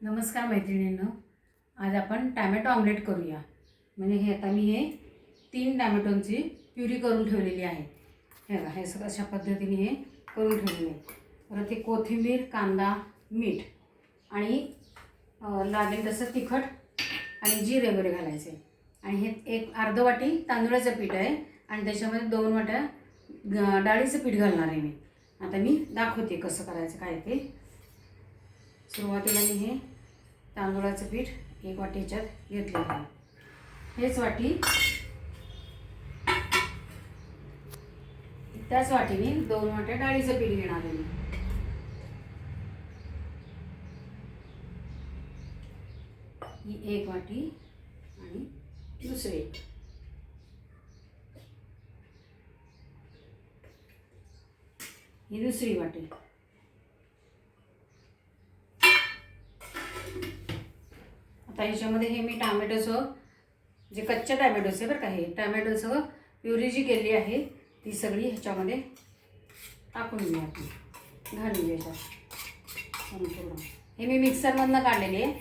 नमस्कार मैत्रिणींनो आज आपण टॅमॅटो ऑमलेट करूया. म्हणजे हे आता मी हे तीन टॅमॅटोंची प्युरी करून ठेवलेली आहे. हे बघा हे सगळं अशा पद्धतीने हे करून ठेवलेले आहे. परत हे कोथिंबीर कांदा मीठ आणि लागेल तसं तिखट आणि जिरे वगैरे घालायचे. आणि हे एक अर्ध वाटी तांदूळाचं पीठ आहे आणि त्याच्यामध्ये दोन वाट्या डाळीचं पीठ घालणार आहे मी. आता मी दाखवते कसं करायचं काय ते. सुरुवातीला मी हे तांदूळाचं पीठ एक वाटी ह्याच्यात घेतलेलं आहे. हेच वाटी त्याच वाटीने दोन वाट्या डाळीचं पीठ घेणार आहे मी. ही एक वाटी आणि दुसरी. ही दुसरी वाटी. आता ह्याच्यामध्ये हे मी टामॅटोचं जे कच्च्या टॅमॅटोचं आहे बरं का हे टॅमॅटोचं प्युरी जी केली आहे ती सगळी ह्याच्यामध्ये टाकून घेऊया आपण. घालून घेऊया याच्यात संपूर्ण हे मी मिक्सरमधनं काढलेली आहे.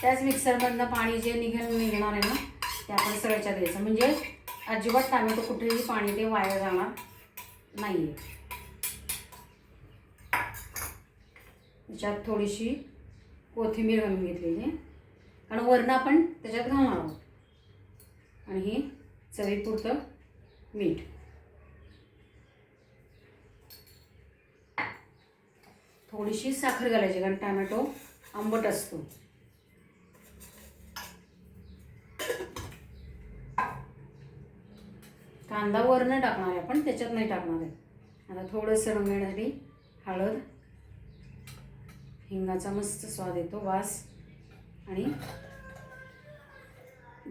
त्याच मिक्सरमधनं पाणी जे निघेल निघणार आहे ना ते आपण सगळ्याच्या द्यायचं. म्हणजे अजिबात टॅमॅटो कुठेही पाणी ते वाया जाणार नाही आहे त्याच्यात थोडीशी कोथिंबीर घालून घेतलेली आहे. कारण वरणं आपण त्याच्यात घालणार आहोत. आणि हे चवीपुरतं मीठ. थोडीशी साखर घालायची कारण टॅमॅटो आंबट असतो. कांदा वरण टाकणार आहे आपण त्याच्यात नाही टाकणार आहे. आता थोडंसं रंग येण्यासाठी हळद. हिंगाचा मस्त स्वाद येतो वास. आणि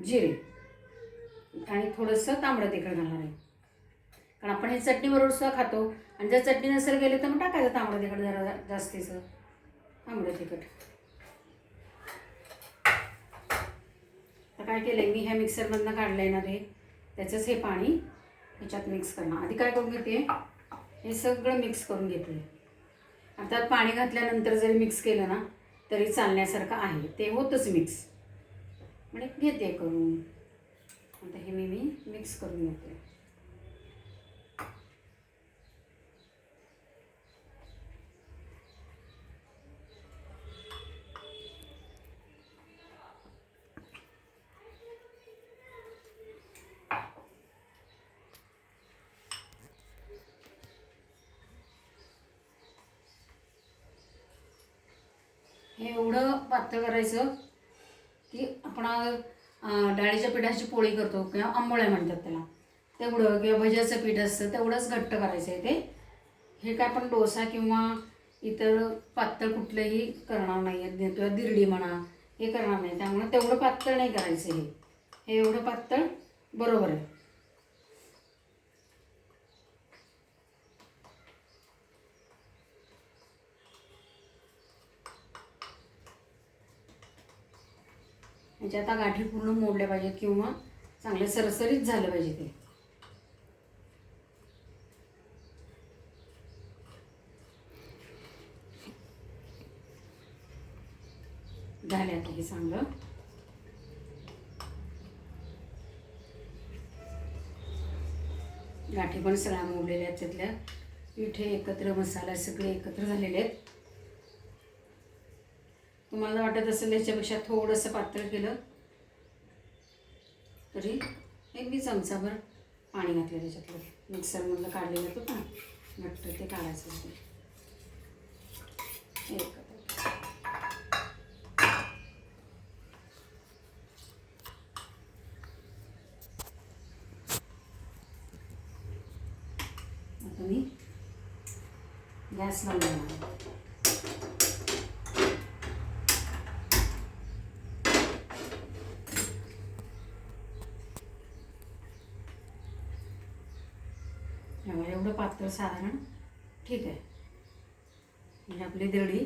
जिरे. आणि थोडंसं तांबडं तिखट घालणार आहे. कारण आपण हे चटणीबरोबर सुद्धा खातो. आणि जर चटणी नसेल गेली तर मग टाकायचं तांबडं तिखट जरा जास्तीचं. तांबडं तिखट. आता काय केलं आहे मी ह्या मिक्सरमधनं काढलं आहे ना ते. त्याचंच हे पाणी ह्याच्यात मिक्स करणार. आधी काय करून घेते? हे सगळं मिक्स करून घेते. अर्थात पाणी घातल्यानंतर जरी मिक्स केलं ना तरी चालण्यासारखं आहे. ते होतंच मिक्स म्हणजे घेते करून. आता हे मी मी मिक्स करून घेते. हे एवढं पातळ करायचं की आपण डाळीच्या पिठाची पोळी करतो किंवा आंबोळ्या म्हणतात त्याला. तेवढं किंवा भज्याचं पीठ असतं तेवढंच घट्ट करायचं आहे ते. हे काय आपण डोसा किंवा इतर पातळ कुठलंही करणार नाही आहे. किंवा दिरडी म्हणा हे करणार नाही. त्यामुळे तेवढं पातळ नाही करायचं हे. हे एवढं पातळ बरोबर आहे. म्हणजे आता गाठी पूर्ण मोडल्या पाहिजेत किंवा चांगले सरसरीत झालं पाहिजे ते. झाले आता हे चांगलं. गाठी पण सगळ्या मोडलेल्या आहेत त्यातल्या. पिठे एकत्र मसाला सगळे एकत्र झालेले आहेत. तुम्हाला वाटत असेल याच्यापेक्षा थोडंसं पातळ केलं तरी एक मी चमचाभर पाणी घातलं त्याच्यातलं. मिक्सरमधलं काढलेलं होतं ना घट्ट ते काढायचं होतं. एक. आता मी गॅस लावून त्यामुळे एवढं पातळ साधारण ठीक आहे. म्हणजे आपली दरडी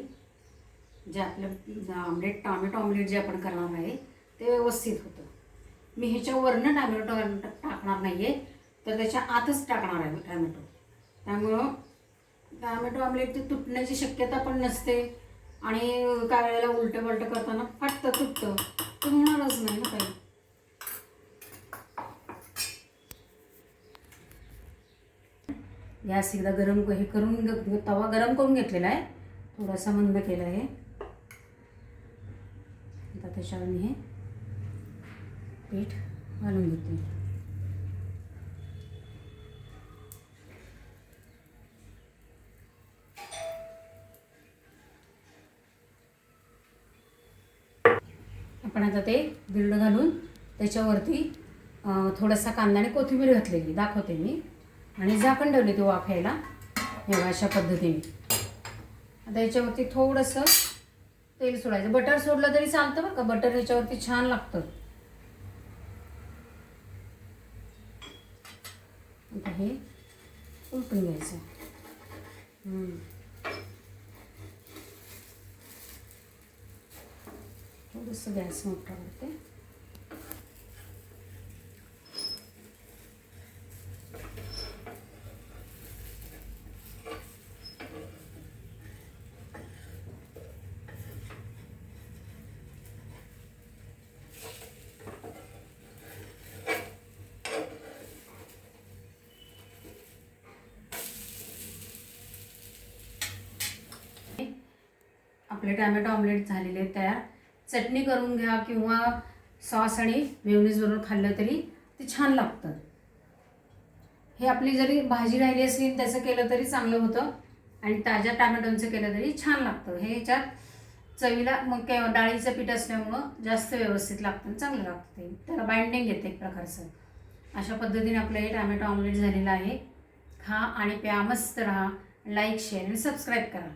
जे आपलं आमलेट टॉमॅटो ऑमलेट जे आपण करणार आहे ते व्यवस्थित होतं. मी ह्याच्यावरनं टॅमॅटो टाकणार नाही आहे तर त्याच्या आतच टाकणार आहे टॅमॅटो त्यामुळं टॅमॅटो ऑमलेट ते तुटण्याची शक्यता पण नसते आणि काय वेळेला उलटं पलटं करताना फाटतं तुटतं. ते होणारच नाही ना काही. गॅस एकदा गरम हे करून म्हणजे तवा गरम करून घेतलेला आहे. थोडासा मंद केला आहे. आता त्याच्यावर मी हे पीठ घालून घेते. आपण आता ते बिरड घालून त्याच्यावरती थोडासा कांदा आणि कोथिंबीर घातलेली दाखवते मी. आणि झाकण ठेवले ते वाफायला हे अशा पद्धतीने. आता याच्यावरती थोडंसं तेल सोडायचं. बटर सोडलं तरी चालतं बरं का? बटर याच्यावरती छान लागतं. आता हे उलटून घ्यायचं. थोडंसं गॅस मोठा करते आपले टॅमॅटो ऑमलेट झालेले आहेत तयार. चटणी करून घ्या किंवा सॉस आणि मेवनीजबरोबर खाल्लं तरी ते छान लागतं. हे आपली जरी भाजी राहिली असली त्याचं केलं तरी चांगलं होतं आणि ताज्या टॅमॅटोंचं केलं तरी छान लागतं. हे ह्याच्यात चवीला मग काय डाळीचं पीठ असल्यामुळं जास्त व्यवस्थित लागतं आणि चांगलं लागतं ते. त्याला बाइंडिंग येते एक प्रकारचं. अशा पद्धतीने आपलं हे टॅमॅटो ऑमलेट झालेलं आहे. खा आणि प्या मस्त राहा. लाईक शेअर आणि सबस्क्राईब करा.